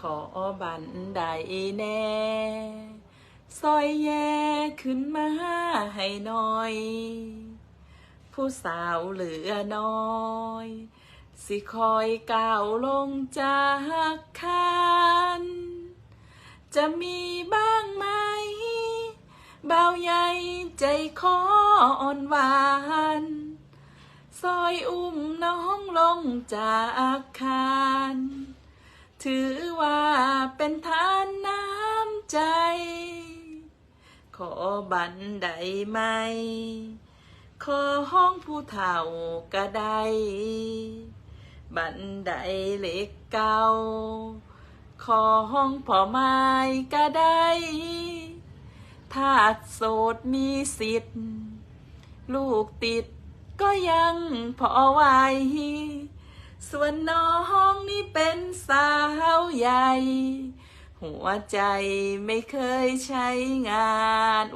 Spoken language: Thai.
ขอบันไดแน่ซอยแย่ขึ้นมาให้หน่อย ผู้สาวเหลือน้อย สิคอยก้าวลงจากคานจะมีบ้างไหมเบาใหญ่ใจคออ่อนหวานซอยอุ้มน้องลงจากคาร ถือว่าเป็นทานน้ำใจ ขอบันไดไหม ขอห้องผู้เฒ่าก็ได้ บันไดเหล็กเก่า ขอห้องพ่อไม้ก็ได้ถ้าโสดมีสิทธิ์ ลูกติดก็ยังพอไหว ส่วนน้องนี่เป็นสาวใหญ่ หัวใจไม่เคยใช้งาน